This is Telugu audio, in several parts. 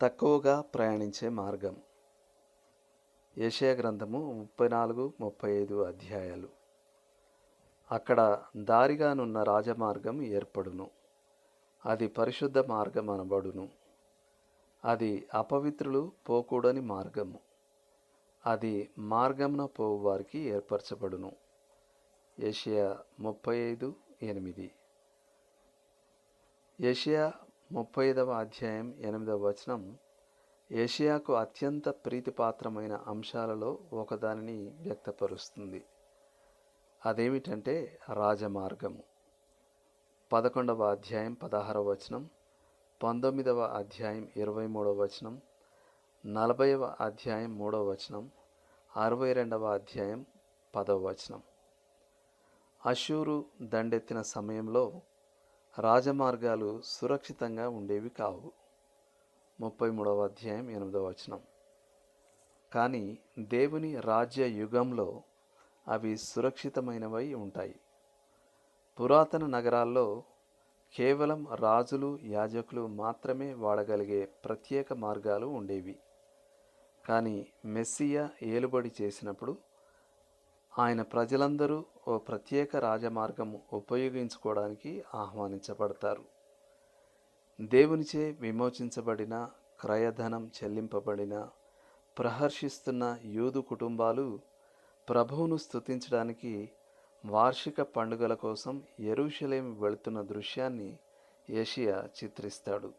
తక్కువగా ప్రయాణించే మార్గం. ఏషియా గ్రంథము ముప్పై నాలుగు ముప్పై ఐదు అధ్యాయాలు. అక్కడ దారిగానున్న రాజమార్గం ఏర్పడును. అది పరిశుద్ధ మార్గం అనబడును. అది అపవిత్రులు పోకూడని మార్గము. అది మార్గమున పోవు వారికి ఏర్పరచబడును. ఏషియా ముప్పై ఐదు ఎనిమిది. ఏషియా ముప్పై ఐదవ అధ్యాయం ఎనిమిదవ వచనం. ఏషియాకు అత్యంత ప్రీతిపాత్రమైన అంశాలలో ఒకదానిని వ్యక్తపరుస్తుంది. అదేమిటంటే రాజమార్గము. పదకొండవ అధ్యాయం పదహారవ వచనం పంతొమ్మిదవ అధ్యాయం ఇరవై మూడవ వచనం నలభైవ అధ్యాయం మూడవ వచనం అరవై రెండవ అధ్యాయం పదవ వచనం. అషూరు దండెత్తిన సమయంలో రాజమార్గాలు సురక్షితంగా ఉండేవి కావు. ముప్పై మూడవ అధ్యాయం ఎనిమిదవ వచనం. కానీ దేవుని రాజ్య యుగంలో అవి సురక్షితమైనవై ఉంటాయి. పురాతన నగరాల్లో కేవలం రాజులు యాజకులు మాత్రమే వాడగలిగే ప్రత్యేక మార్గాలు ఉండేవి. కానీ మెస్సియా ఏలుబడి చేసినప్పుడు ఆయన ప్రజలందరూ ఓ ప్రత్యేక రాజమార్గం ఉపయోగించుకోవడానికి ఆహ్వానించబడతారు. దేవునిచే విమోచించబడిన క్రయధనం చెల్లింపబడిన ప్రహర్షిస్తున్న యూదు కుటుంబాలు ప్రభువును స్తుతించడానికి వార్షిక పండుగల కోసం ఎరుషలేం వెళుతున్న దృశ్యాన్ని ఏషియా చిత్రిస్తాడు.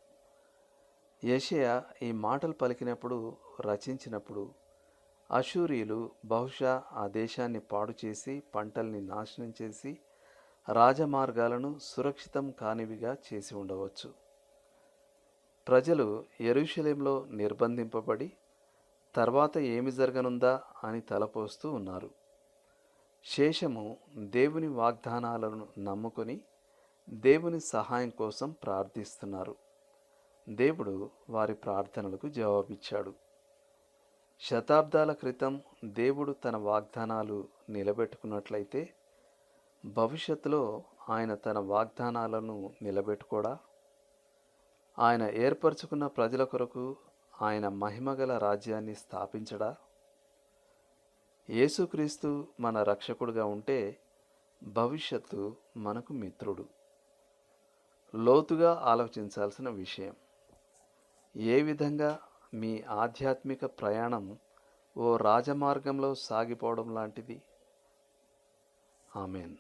ఏషియా ఈ మాటలు పలికినప్పుడు రచించినప్పుడు అశూరియులు బహుశా ఆ దేశాన్ని పాడు చేసి పంటల్ని నాశనం చేసి రాజమార్గాలను సురక్షితం కానివిగా చేసి ఉండవచ్చు. ప్రజలు ఎరుషలేంలో నిర్బంధింపబడి తర్వాత ఏమి జరగనుందా అని తలపోస్తూ ఉన్నారు. శేషము దేవుని వాగ్దానాలను నమ్ముకొని దేవుని సహాయం కోసం ప్రార్థిస్తున్నారు. దేవుడు వారి ప్రార్థనలకు జవాబిచ్చాడు. శతాబ్దాల క్రితం దేవుడు తన వాగ్దానాలు నిలబెట్టుకున్నట్లయితే భవిష్యత్తులో ఆయన తన వాగ్దానాలను నిలబెట్టుకోడా? ఆయన ఏర్పరచుకున్న ప్రజల కొరకు ఆయన మహిమగల రాజ్యాన్ని స్థాపించడా? యేసుక్రీస్తు మన రక్షకుడుగా ఉంటే భవిష్యత్తు మనకు మిత్రుడు. లోతుగా ఆలోచించాల్సిన విషయం ఏ విధంగా మీ ఆధ్యాత్మిక ప్రయాణం ఓ రాజమార్గంలో సాగిపోవడం లాంటిది. ఆమెన్.